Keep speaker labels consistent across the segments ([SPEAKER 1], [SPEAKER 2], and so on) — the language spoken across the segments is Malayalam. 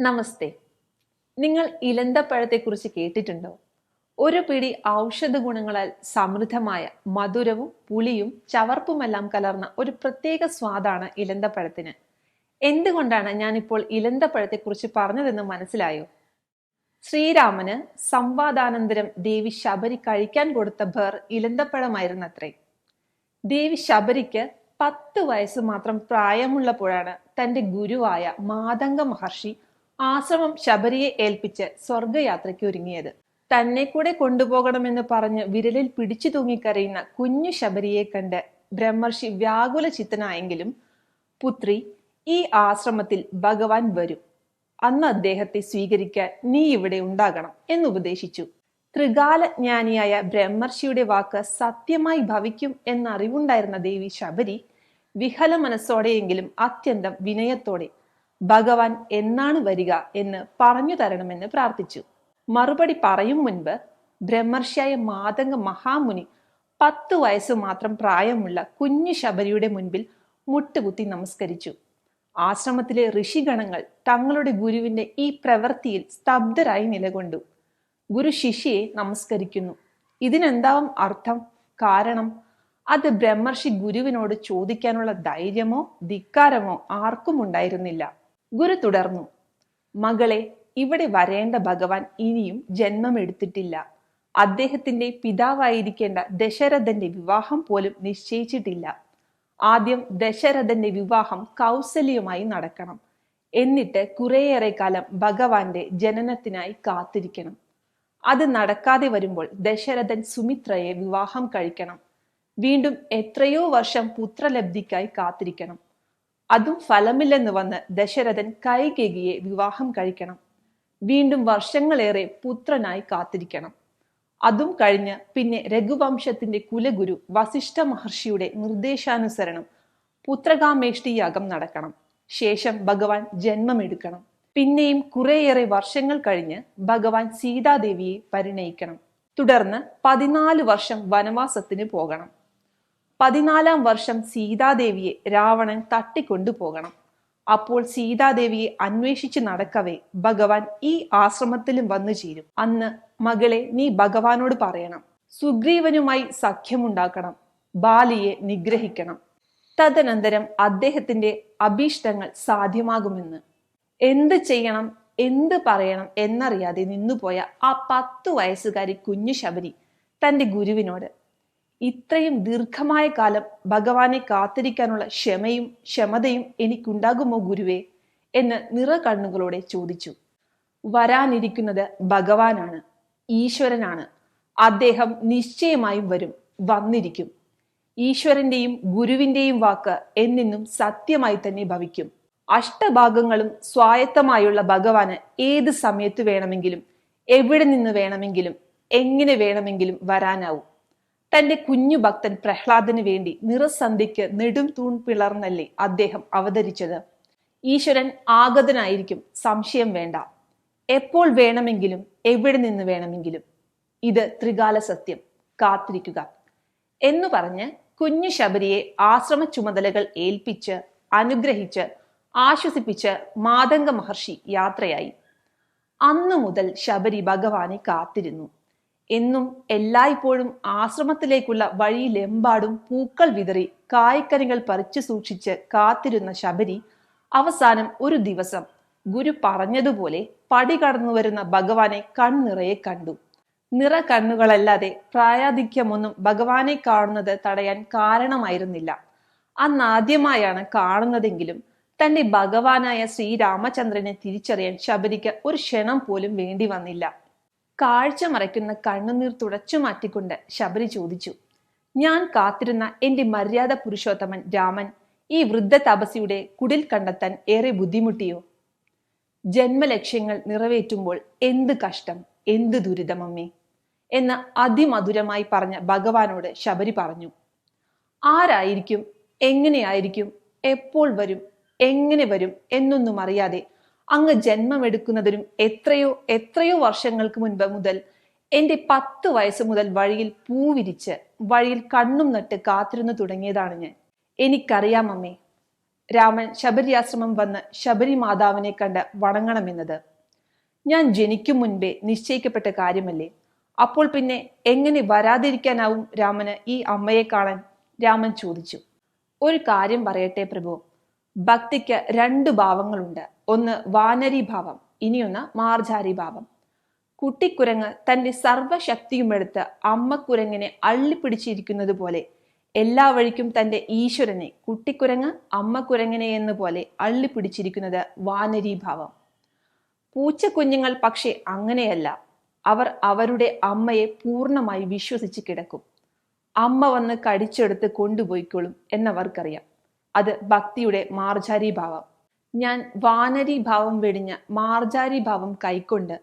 [SPEAKER 1] നമസ്തേ. നിങ്ങൾ ഇലന്തപ്പഴത്തെക്കുറിച്ച് കേട്ടിട്ടുണ്ടോ? ഒരു പിടി ഔഷധ ഗുണങ്ങളാൽ സമൃദ്ധമായ മധുരവും പുളിയും ചവർപ്പുമെല്ലാം കലർന്ന ഒരു പ്രത്യേക സ്വാദാണ് ഇലന്തപ്പഴത്തിന് എന്തുകൊണ്ടാണ് ഞാനിപ്പോൾ ഇലന്തപ്പഴത്തെക്കുറിച്ച് പറഞ്ഞതെന്ന് മനസ്സിലായോ? ശ്രീരാമന് സംവാദാനന്തരം ദേവി ശബരി കഴിക്കാൻ കൊടുത്ത ഭർ ഇലന്തപ്പഴമായിരുന്നത്രേ ദേവി ശബരിക്ക് പത്ത് വയസ്സ് മാത്രം പ്രായമുള്ളപ്പോഴാണ് തന്റെ ഗുരുവായ മാതംഗ മഹർഷി ആശ്രമം ശബരിയെ ഏൽപ്പിച്ച് സ്വർഗയാത്രയ്ക്ക് ഒരുങ്ങിയത്. തന്നെ കൂടെ കൊണ്ടുപോകണമെന്ന് പറഞ്ഞ് വിരലിൽ പിടിച്ചു തൂങ്ങിക്കരയുന്ന കുഞ്ഞു ശബരിയെ കണ്ട് ബ്രഹ്മർഷി വ്യാകുല ചിത്തനായെങ്കിലും പുത്രി ഈ ആശ്രമത്തിൽ ഭഗവാൻ വരും. അന്ന് അദ്ദേഹത്തെ സ്വീകരിക്കാൻ നീ ഇവിടെ ഉണ്ടാകണം എന്ന് ഉപദേശിച്ചു. ത്രികാലജ്ഞാനിയായ ബ്രഹ്മർഷിയുടെ വാക്ക് സത്യമായി ഭവിക്കും എന്നറിവുണ്ടായിരുന്ന ദേവി ശബരി വിഹല മനസ്സോടെയെങ്കിലും അത്യന്തം വിനയത്തോടെ ഭഗവാൻ എന്നാണ് വരിക എന്ന് പറഞ്ഞു തരണമെന്ന് പ്രാർത്ഥിച്ചു. മറുപടി പറയും മുൻപ് ബ്രഹ്മർഷിയായ മാതംഗ മഹാമുനി പത്തു വയസ്സ് മാത്രം പ്രായമുള്ള കുഞ്ഞു ശബരിയുടെ മുൻപിൽ മുട്ടുകുത്തി നമസ്കരിച്ചു. ആശ്രമത്തിലെ ഋഷിഗണങ്ങൾ തങ്ങളുടെ ഗുരുവിന്റെ ഈ പ്രവൃത്തിയിൽ സ്തബ്ധരായി നിലകൊണ്ടു. ഗുരു ശിഷ്യയെ നമസ്കരിക്കുന്നു. ഇതിനെന്താവും അർത്ഥം? കാരണം അത് ബ്രഹ്മർഷി ഗുരുവിനോട് ചോദിക്കാനുള്ള ധൈര്യമോ ധിക്കാരമോ ആർക്കും ഉണ്ടായിരുന്നില്ല. ഗുരു തുടർന്നു മകളെ ഇവിടെ വരേണ്ട ഭഗവാൻ ഇനിയും ജന്മമെടുത്തിട്ടില്ല അദ്ദേഹത്തിന്റെ പിതാവായിരിക്കേണ്ട ദശരഥന്റെ വിവാഹം പോലും നിശ്ചയിച്ചിട്ടില്ല. ആദ്യം ദശരഥന്റെ വിവാഹം കൗസല്യമായി നടക്കണം. എന്നിട്ട് കുറേയേറെ കാലം ഭഗവാന്റെ ജനനത്തിനായി കാത്തിരിക്കണം. അത് നടക്കാതെ വരുമ്പോൾ ദശരഥൻ സുമിത്രയെ വിവാഹം കഴിക്കണം. വീണ്ടും എത്രയോ വർഷം പുത്രലബ്ധിക്കായി കാത്തിരിക്കണം. അതും ഫലമില്ലെന്ന് വന്ന് ദശരഥൻ കൈകേകിയെ വിവാഹം കഴിക്കണം. വീണ്ടും വർഷങ്ങളേറെ പുത്രനായി കാത്തിരിക്കണം. അതും കഴിഞ്ഞ് പിന്നെ രഘുവംശത്തിന്റെ കുലഗുരു വസിഷ്ഠ മഹർഷിയുടെ നിർദ്ദേശാനുസരണം പുത്രകാമേഷ്ടി യാഗം നടക്കണം. ശേഷം ഭഗവാൻ ജന്മമെടുക്കണം. പിന്നെയും കുറേയേറെ വർഷങ്ങൾ കഴിഞ്ഞ് ഭഗവാൻ സീതാദേവിയെ പരിണയിക്കണം. തുടർന്ന് പതിനാല് വർഷം വനവാസത്തിന് പോകണം. പതിനാലാം വർഷം സീതാദേവിയെ രാവണൻ തട്ടിക്കൊണ്ടുപോകണം. അപ്പോൾ സീതാദേവിയെ അന്വേഷിച്ച് നടക്കവേ ഭഗവാൻ ഈ ആശ്രമത്തിലും വന്നു ചേരും. അന്ന് മകളെ നീ ഭഗവാനോട് പറയണം. സുഗ്രീവനുമായി സഖ്യമുണ്ടാക്കണം. ബാലിയെ നിഗ്രഹിക്കണം. തദനന്തരം അദ്ദേഹത്തിന്റെ അഭീഷ്ടങ്ങൾ സാധ്യമാകുമെന്ന്. എന്ത് ചെയ്യണം? എന്ത് പറയണം? എന്നറിയാതെ നിന്നുപോയ ആ പത്തു വയസ്സുകാരി കുഞ്ഞു ശബരി തന്റെ ഗുരുവിനോട് ഇത്രയും ദീർഘമായ കാലം ഭഗവാനെ കാത്തിരിക്കാനുള്ള ക്ഷമയും ക്ഷമതയും എനിക്കുണ്ടാകുമോ ഗുരുവേ? എന്ന് നിറ കണ്ണുകളോടെ ചോദിച്ചു. വരാനിരിക്കുന്നത് ഭഗവാനാണ് ഈശ്വരനാണ്. അദ്ദേഹം നിശ്ചയമായും വരും വന്നിരിക്കും. ഈശ്വരന്റെയും ഗുരുവിന്റെയും വാക്ക് എന്നെന്നും സത്യമായി തന്നെ ഭവിക്കും. അഷ്ടഭാഗങ്ങളും സ്വായത്തമായുള്ള ഭഗവാന് ഏത് സമയത്ത് വേണമെങ്കിലും എവിടെ നിന്ന് വേണമെങ്കിലും എങ്ങനെ വേണമെങ്കിലും വരാനാവും. തന്റെ കുഞ്ഞു ഭക്തൻ പ്രഹ്ലാദന് വേണ്ടി നിറസന്ധിക്ക് നെടും തൂൺ പിളർന്നല്ലേ അദ്ദേഹം അവതരിച്ചത്? ഈശ്വരൻ ആഗതനായിരിക്കും സംശയം വേണ്ട. എപ്പോൾ വേണമെങ്കിലും എവിടെ നിന്ന് വേണമെങ്കിലും. ഇത് ത്രികാല സത്യം. കാത്തിരിക്കുക. എന്നു പറഞ്ഞ് കുഞ്ഞു ശബരിയെ ആശ്രമ ചുമതലകൾ ഏൽപ്പിച്ച് അനുഗ്രഹിച്ച് ആശ്വസിപ്പിച്ച് മാതംഗ മഹർഷി യാത്രയായി. അന്നു മുതൽ ശബരി ഭഗവാനെ കാത്തിരുന്നു. എന്നും എല്ലായ്പ്പോഴും ആശ്രമത്തിലേക്കുള്ള വഴിയിലെമ്പാടും പൂക്കൾ വിതറി കായ്ക്കനികൾ പറിച്ചു സൂക്ഷിച്ച് കാത്തിരുന്ന ശബരി അവസാനം ഒരു ദിവസം ഗുരു പറഞ്ഞതുപോലെ പടി കടന്നു വരുന്ന ഭഗവാനെ കൺനിറയെ കണ്ടു. നിറ കണ്ണുകളല്ലാതെ പ്രായാധിക്യമൊന്നും ഭഗവാനെ കാണുന്നത് തടയാൻ കാരണമായിരുന്നില്ല. അന്നാദ്യമായാണ് കാണുന്നതെങ്കിലും തന്റെ ഭഗവാനായ ശ്രീരാമചന്ദ്രനെ തിരിച്ചറിയാൻ ശബരിക്ക് ഒരു ക്ഷണം പോലും വേണ്ടി വന്നില്ല. കാഴ്ച മറയ്ക്കുന്ന കണ്ണുനീർ തുടച്ചു മാറ്റിക്കൊണ്ട് ശബരി ചോദിച്ചു ഞാൻ കാത്തിരുന്ന എന്റെ മര്യാദ പുരുഷോത്തമൻ രാമൻ ഈ വൃദ്ധ തപസിയുടെ കുടിൽ കണ്ടെത്താൻ ഏറെ ബുദ്ധിമുട്ടിയോ? ജന്മലക്ഷ്യങ്ങൾ നിറവേറ്റുമ്പോൾ എന്ത് കഷ്ടം എന്ത് ദുരിതമമ്മേ എന്ന് അതിമധുരമായി പറഞ്ഞ ഭഗവാനോട് ശബരി പറഞ്ഞു. ആരായിരിക്കും എങ്ങനെയായിരിക്കും എപ്പോൾ വരും എങ്ങനെ വരും എന്നൊന്നും അറിയാതെ അങ്ങ് ജന്മമെടുക്കുന്നതിനും എത്രയോ എത്രയോ വർഷങ്ങൾക്ക് മുൻപ് മുതൽ എന്റെ പത്ത് വയസ്സ് മുതൽ വഴിയിൽ പൂവിരിച്ച് വഴിയിൽ കണ്ണും നട്ട് കാത്തിരുന്നു തുടങ്ങിയതാണ് ഞാൻ. എനിക്കറിയാം അമ്മേ രാമൻ ശബരിയാശ്രമം വന്ന് ശബരി മാതാവിനെ കണ്ട് വണങ്ങണമെന്നത്. ഞാൻ ജനിക്കും മുൻപേ നിശ്ചയിക്കപ്പെട്ട കാര്യമല്ലേ? അപ്പോൾ പിന്നെ എങ്ങനെ വരാതിരിക്കാനാവും രാമന് ഈ അമ്മയെ കാണാൻ? രാമൻ ചോദിച്ചു. ഒരു കാര്യം പറയട്ടെ പ്രഭു. ഭക്തിക്ക് രണ്ട് ഭാവങ്ങളുണ്ട്. ഒന്ന് വാനരീഭാവം ഇനിയൊന്ന് മാർജാരി ഭാവം കുട്ടിക്കുരങ്ങ് തന്റെ സർവശക്തിയുമെടുത്ത് അമ്മക്കുരങ്ങിനെ അള്ളിപ്പിടിച്ചിരിക്കുന്നത് പോലെ എല്ലാ വഴിക്കും തന്റെ ഈശ്വരനെ കുട്ടിക്കുരങ്ങ് അമ്മക്കുരങ്ങിനെ എന്ന പോലെ അള്ളിപ്പിടിച്ചിരിക്കുന്നത് വാനരി ഭാവം പൂച്ചക്കുഞ്ഞുങ്ങൾ പക്ഷേ അങ്ങനെയല്ല. അവർ അവരുടെ അമ്മയെ പൂർണമായി വിശ്വസിച്ച് കിടക്കും. അമ്മ വന്ന് കടിച്ചെടുത്ത് കൊണ്ടുപോയിക്കൊള്ളും എന്നവർക്കറിയാം. അത് ഭക്തിയുടെ മാർജാരി ഭാവം ഞാൻ വാനരി ഭാവം വെടിഞ്ഞ മാർജാരി ഭാവം കൈക്കൊണ്ട്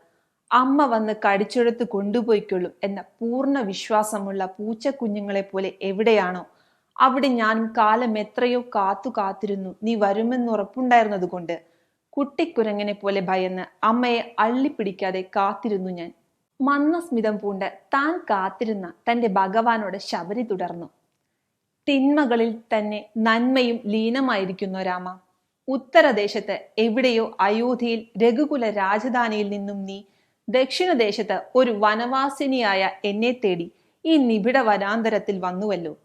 [SPEAKER 1] അമ്മ വന്ന് കടിച്ചെടുത്ത് കൊണ്ടുപോയിക്കൊള്ളും എന്ന പൂർണ വിശ്വാസമുള്ള പൂച്ചക്കുഞ്ഞുങ്ങളെ പോലെ എവിടെയാണോ അവിടെ ഞാനും കാലം എത്രയോ കാത്തു കാത്തിരുന്നു. നീ വരുമെന്ന് ഉറപ്പുണ്ടായിരുന്നതുകൊണ്ട് കുട്ടിക്കുരങ്ങനെ പോലെ ഭയന്ന് അമ്മയെ അള്ളിപ്പിടിക്കാതെ കാത്തിരുന്നു ഞാൻ. മന്ദസ്മിതം പൂണ്ട് താൻ കാത്തിരുന്ന തന്റെ ഭഗവാനോട് ശബരി തുടർന്നു. തിന്മകളിൽ തന്നെ നന്മയും ലീനമായിരിക്കുന്നു രാമ. ഉത്തരദേശത്ത് എവിടെയോ അയോധ്യയിൽ രഘുകുല രാജധാനിയിൽ നിന്നും നീ ദക്ഷിണദേശത്ത് ഒരു വനവാസിനിയായ എന്നെ തേടി ഈ നിബിഡ വനാന്തരത്തിൽ വന്നുവല്ലോ.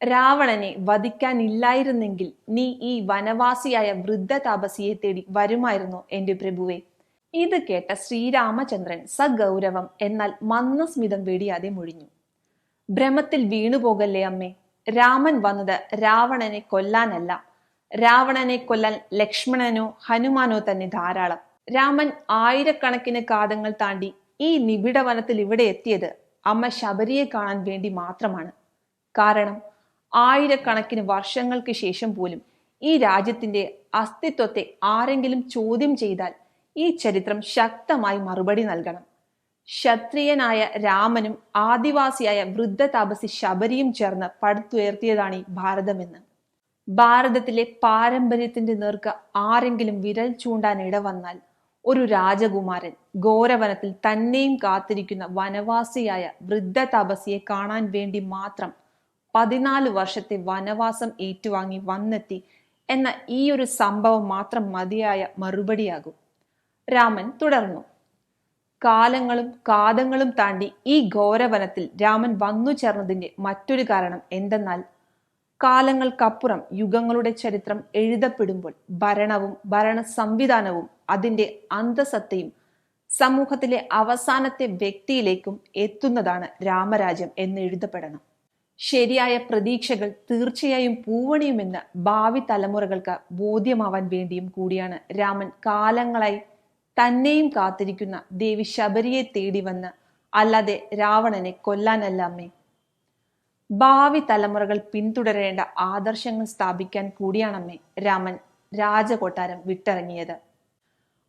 [SPEAKER 1] രാവണനെ വധിക്കാനില്ലായിരുന്നെങ്കിൽ നീ ഈ വനവാസിയായ വൃദ്ധ താപസിയെ തേടി വരുമായിരുന്നു എന്റെ പ്രഭുവെ? ഇത് കേട്ട ശ്രീരാമചന്ദ്രൻ സഗൗരവം എന്നാൽ മന്ദസ്മിതം വെടിയാതെ മൊഴിഞ്ഞു. ഭ്രമത്തിൽ വീണുപോകല്ലേ അമ്മേ? രാമൻ വന്നത് രാവണനെ കൊല്ലാനല്ല. രാവണനെ കൊല്ലാൻ ലക്ഷ്മണനോ ഹനുമാനോ തന്നെ ധാരാളം. രാമൻ ആയിരക്കണക്കിന് കാതങ്ങൾ താണ്ടി ഈ നിബിഡ വനത്തിൽ ഇവിടെ എത്തിയത് അമ്മ ശബരിയെ കാണാൻ വേണ്ടി മാത്രമാണ്. കാരണം ആയിരക്കണക്കിന് വർഷങ്ങൾക്ക് ശേഷം പോലും ഈ രാജ്യത്തിന്റെ അസ്തിത്വത്തെ ആരെങ്കിലും ചോദ്യം ചെയ്താൽ ഈ ചരിത്രം ശക്തമായി മറുപടി നൽകണം. ക്ഷത്രിയനായ രാമനും ആദിവാസിയായ വൃദ്ധ താപസി ശബരിയും ചേർന്ന് പടുത്തുയർത്തിയതാണ് ഈ ഭാരതമെന്ന്. ഭാരതത്തിലെ പാരമ്പര്യത്തിന്റെ നേർക്ക് ആരെങ്കിലും വിരൽ ചൂണ്ടാൻ ഇടവന്നാൽ ഒരു രാജകുമാരൻ ഘോരവനത്തിൽ തന്നെയും കാത്തിരിക്കുന്ന വനവാസിയായ വൃദ്ധ തപസിയെ കാണാൻ വേണ്ടി മാത്രം പതിനാല് വർഷത്തെ വനവാസം ഏറ്റുവാങ്ങി വന്നെത്തി എന്ന ഈ ഒരു സംഭവം മാത്രം മതിയായ മറുപടിയാകും. രാമൻ തുടർന്നു. കാലങ്ങളും കാതങ്ങളും താണ്ടി ഈ ഘോരവനത്തിൽ രാമൻ വന്നു ചേർന്നതിന്റെ മറ്റൊരു കാരണം എന്തെന്നാൽ കാലങ്ങൾക്കപ്പുറം യുഗങ്ങളുടെ ചരിത്രം എഴുതപ്പെടുമ്പോൾ ഭരണവും ഭരണ സംവിധാനവും അതിന്റെ അന്തസത്തയും സമൂഹത്തിലെ അവസാനത്തെ വ്യക്തിയിലേക്കും എത്തുന്നതാണ് രാമരാജ്യം എന്ന് എഴുതപ്പെടണം. ശരിയായ പ്രതീക്ഷകൾ തീർച്ചയായും പൂവണിയുമെന്ന് ഭാവി തലമുറകൾക്ക് ബോധ്യമാവാൻ വേണ്ടിയും കൂടിയാണ് രാമൻ കാലങ്ങളായി തന്നെയും കാത്തിരിക്കുന്ന ദേവി ശബരിയെ തേടി വന്ന് അല്ലാതെ രാവണനെ കൊല്ലാനല്ല അമ്മേ. ഭാവി തലമുറകൾ പിന്തുടരേണ്ട ആദർശങ്ങൾ സ്ഥാപിക്കാൻ കൂടിയാണമ്മേ രാമൻ രാജകൊട്ടാരം വിട്ടിറങ്ങിയത്.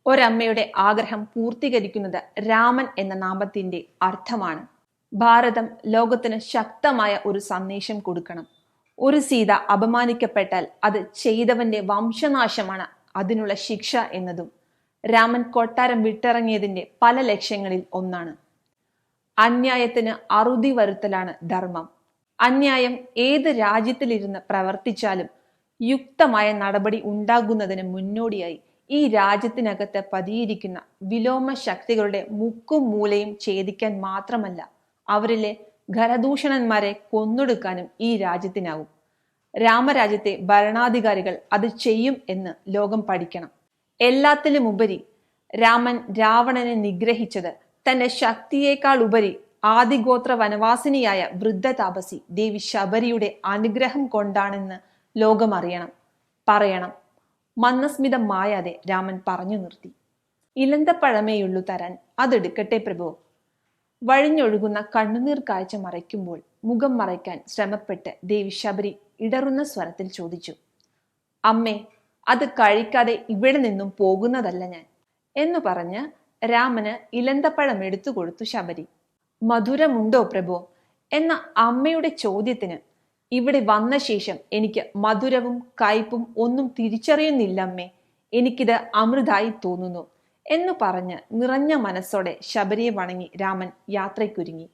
[SPEAKER 1] ഒരമ്മയുടെ ആഗ്രഹം പൂർത്തീകരിക്കുന്നത് രാമൻ എന്ന നാമത്തിന്റെ അർത്ഥമാണ്. ഭാരതം ലോകത്തിന് ശക്തമായ ഒരു സന്ദേശം കൊടുക്കണം. ഒരു സീത അപമാനിക്കപ്പെട്ടാൽ അത് ചെയ്തവന്റെ വംശനാശമാണ് അതിനുള്ള ശിക്ഷ എന്നതും. രാമൻ കൊട്ടാരം വിട്ടിറങ്ങിയതിന്റെ പല ലക്ഷ്യങ്ങളിൽ ഒന്നാണ്. അന്യായത്തിന് അറുതി വരുത്തലാണ് ധർമ്മം. അന്യായം ഏത് രാജ്യത്തിലിരുന്ന് പ്രവർത്തിച്ചാലും യുക്തമായ നടപടി ഉണ്ടാകുന്നതിന് മുന്നോടിയായി ഈ രാജ്യത്തിനകത്ത് പതിയിരിക്കുന്ന വിലോമ ശക്തികളുടെ മുക്കും മൂലയും ഛേദിക്കാൻ മാത്രമല്ല അവരിലെ ഖരദൂഷണന്മാരെ കൊന്നൊടുക്കാനും ഈ രാജ്യത്തിനാവും. രാമരാജ്യത്തെ ഭരണാധികാരികൾ അത് ചെയ്യും എന്ന് ലോകം പഠിക്കണം. എല്ലാത്തിലുമുപരി രാമൻ രാവണനെ നിഗ്രഹിച്ചത് തന്റെ ശക്തിയേക്കാൾ ഉപരി ആദിഗോത്ര വനവാസിനിയായ വൃദ്ധ താപസി ദേവി ശബരിയുടെ അനുഗ്രഹം കൊണ്ടാണെന്ന് ലോകം അറിയണം പറയണം. മന്ദസ്മിതം മായാതെ രാമൻ പറഞ്ഞു നിർത്തി. ഇലന്തപ്പഴമേയുള്ളു തരാൻ അതെടുക്കട്ടെ പ്രഭു. വഴിഞ്ഞൊഴുകുന്ന കണ്ണുനീർ കാഴ്ച മറയ്ക്കുമ്പോൾ മുഖം മറയ്ക്കാൻ ശ്രമപ്പെട്ട് ദേവി ശബരി ഇടറുന്ന സ്വരത്തിൽ ചോദിച്ചു. അമ്മേ അത് കഴിക്കാതെ ഇവിടെ നിന്നും പോകുന്നതല്ല ഞാൻ എന്നു പറഞ്ഞ് രാമന് ഇലന്തപ്പഴം എടുത്തു കൊടുത്തു ശബരി. മധുരമുണ്ടോ പ്രഭു? എന്ന അമ്മയുടെ ചോദ്യത്തിന് ഇവിടെ വന്ന ശേഷം എനിക്ക് മധുരവും കയ്പും ഒന്നും തിരിച്ചറിയുന്നില്ല അമ്മേ എനിക്കിത് അമൃതായി തോന്നുന്നു. എന്ന് പറഞ്ഞ് നിറഞ്ഞ മനസ്സോടെ ശബരിയെ വണങ്ങി രാമൻ യാത്രയ്ക്കൊരുങ്ങി.